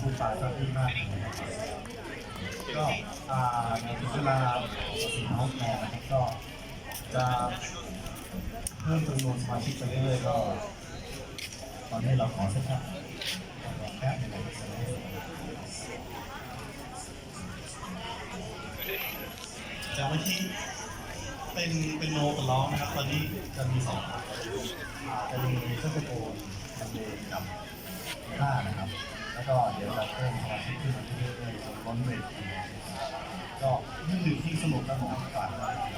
คุณป่าจ้าที่มากก็อาในพิจารณาสิ่งนกแมวนะครับก็จะเพิ่มจำนวนสมาชิกไปเรื่อยๆก็ ตอนนี้เราขอสักครับแป๊บหนึงนะครับ จากเมื่อกี้เป็นเป็นโนกับร้องนะครับ ตอนนี้จะมีสองจะมีเครื่องตะโกนมันเดกับห้านะครับ แล้วก็เดี๋ยวจะเพิ่มสมาชิกขึ้นมาเรื่อยๆจนล้นเวทีก็นี่คือที่สนุกและหมองฝากไว้ครับ